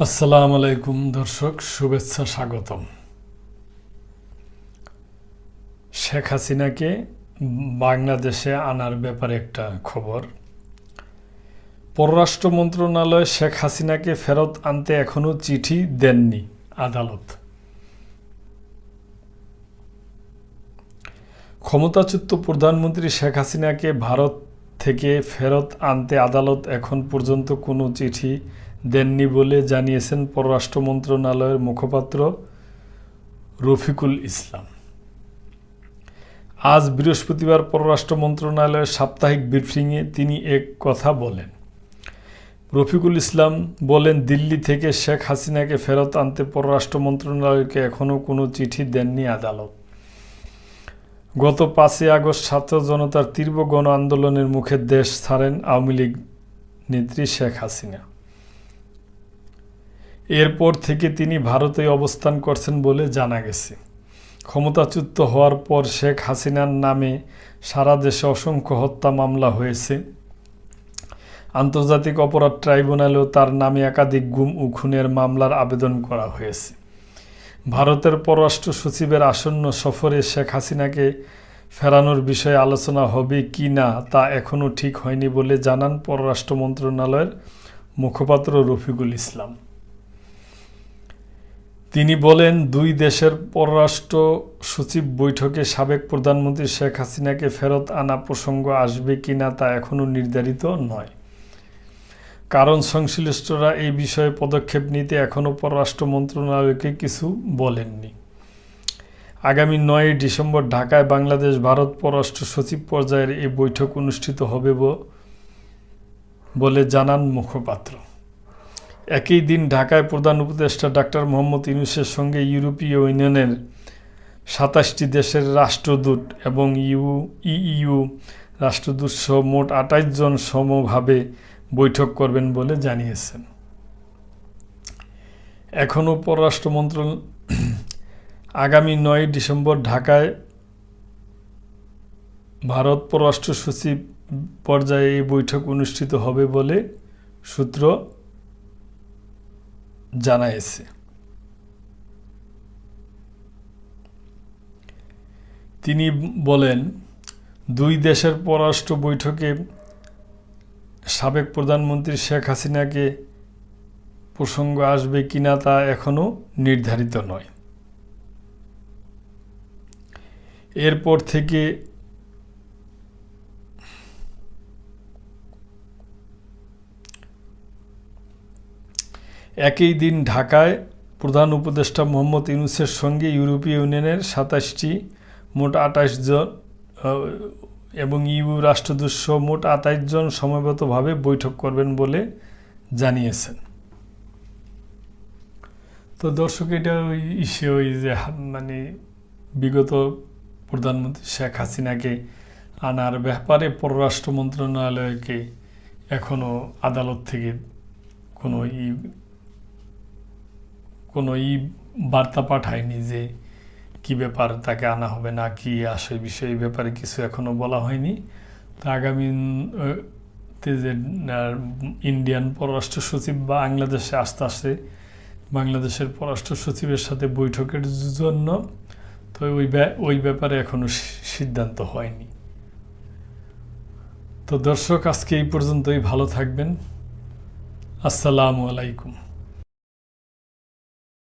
আসসালামু আলাইকুম দর্শক, শুভেচ্ছা স্বাগতম। শেখ হাসিনাকে বাংলাদেশে আনার ব্যাপারে একটা খবর। পররাষ্ট্র মন্ত্রণালয় শেখ হাসিনাকে ফেরত আনতে এখনও চিঠি দেননি আদালত। ক্ষমতাচ্যুত প্রধানমন্ত্রী শেখ হাসিনাকে ভারত থেকে ফেরত আনতে আদালত এখন পর্যন্ত কোনো চিঠি দেননি বলে জানিয়েছেন পররাষ্ট্র মন্ত্রণালয়ের মুখপাত্র রফিকুল ইসলাম। আজ বৃহস্পতিবার পররাষ্ট্র মন্ত্রণালয়ের সাপ্তাহিক ব্রিফিংয়ে তিনি এক কথা বলেন। রফিকুল ইসলাম বলেন, দিল্লি থেকে শেখ হাসিনাকে ফেরত আনতে পররাষ্ট্র মন্ত্রণালয়কে এখনও কোনো চিঠি দেননি আদালত। গত পাঁচই আগস্ট ছাত্র জনতার তীব্র গণ আন্দোলনের মুখে দেশ ছাড়েন আওয়ামী লীগ নেত্রী শেখ হাসিনা। এরপর থেকে তিনি ভারতে অবস্থান করছেন বলে জানা গেছে। ক্ষমতাচ্যুত হওয়ার পর শেখ হাসিনার নামে সারা দেশে অসংখ্য হত্যা মামলা হয়েছে। আন্তর্জাতিক অপরাধ ট্রাইব্যুনালেও তার নামে একাধিক গুম ও খুনের মামলার আবেদন করা হয়েছে। ভারতের পররাষ্ট্র সচিবের আসন্ন সফরে শেখ হাসিনাকে ফেরানোর বিষয়ে আলোচনা হবে কি না তা এখনও ঠিক হয়নি বলে জানান পররাষ্ট্র মন্ত্রণালয়ের মুখপাত্র রফিকুল ইসলাম। তিনি বলেন, দুই দেশের পররাষ্ট্র সচিব বৈঠকে সাবেক প্রধানমন্ত্রী শেখ হাসিনাকে ফেরত আনা প্রসঙ্গ আসবে কিনা তা এখনও নির্ধারিত নয়। কারণ সংশ্লিষ্টরা এই বিষয়ে পদক্ষেপ নিতে এখনও পররাষ্ট্র মন্ত্রণালয়কে কিছু বলেননি। আগামী নয় ডিসেম্বর ঢাকায় বাংলাদেশ ভারত পররাষ্ট্র সচিব পর্যায়ের এই বৈঠক অনুষ্ঠিত হবে বলে জানান মুখপাত্র। একই দিন ঢাকায় প্রধান উপদেষ্টা ডাক্তার মোহাম্মদ ইউনুসের সঙ্গে ইউরোপীয় ইউনিয়নের সাতাশটি দেশের রাষ্ট্রদূত এবং ইউ ইইউ রাষ্ট্রদূত সহ মোট আটাইশ জন সমভাবে বৈঠক করবেন বলে জানিয়েছেন। এখনও পররাষ্ট্র মন্ত্রণালয় আগামী নয় ডিসেম্বর ঢাকায় ভারত পররাষ্ট্র সচিব পর্যায়ে এই বৈঠক অনুষ্ঠিত হবে বলে সূত্র জানাইছে। তিনি বলেন, দুই দেশের পররাষ্ট্র বৈঠকে সাবেক প্রধানমন্ত্রী শেখ হাসিনাকে প্রসঙ্গ আসবে কিনা তা এখনও নির্ধারিত নয়। এরপর থেকে একই দিন ঢাকায় প্রধান উপদেষ্টা মোহাম্মদ ইউনুসের সঙ্গে ইউরোপীয় ইউনিয়নের সাতাশটি মোট আঠাশ জন এবং ইউ রাষ্ট্রদূত মোট আঠাইশ জন সময়গতভাবে বৈঠক করবেন বলে জানিয়েছেন। তো দর্শক, এটা ওই ইসে ওই যে মানে বিগত প্রধানমন্ত্রী শেখ হাসিনাকে আনার ব্যাপারে পররাষ্ট্র মন্ত্রণালয়কে এখনও আদালত থেকে কোনো ই কোনো ই বার্তা পাঠায়নি যে কি ব্যাপার, তাকে আনা হবে না, কি আসে বিষয়ে ব্যাপারে কিছু এখনও বলা হয়নি। তো আগামী যে ইন্ডিয়ান পররাষ্ট্র সচিব বা বাংলাদেশে আস্তে আস্তে বাংলাদেশের পররাষ্ট্র সচিবের সাথে বৈঠকের জন্য, তো ওই ওই ব্যাপারে এখনও সিদ্ধান্ত হয়নি। তো দর্শক, আজকে এই পর্যন্তই। ভালো থাকবেন। আসসালামু আলাইকুম।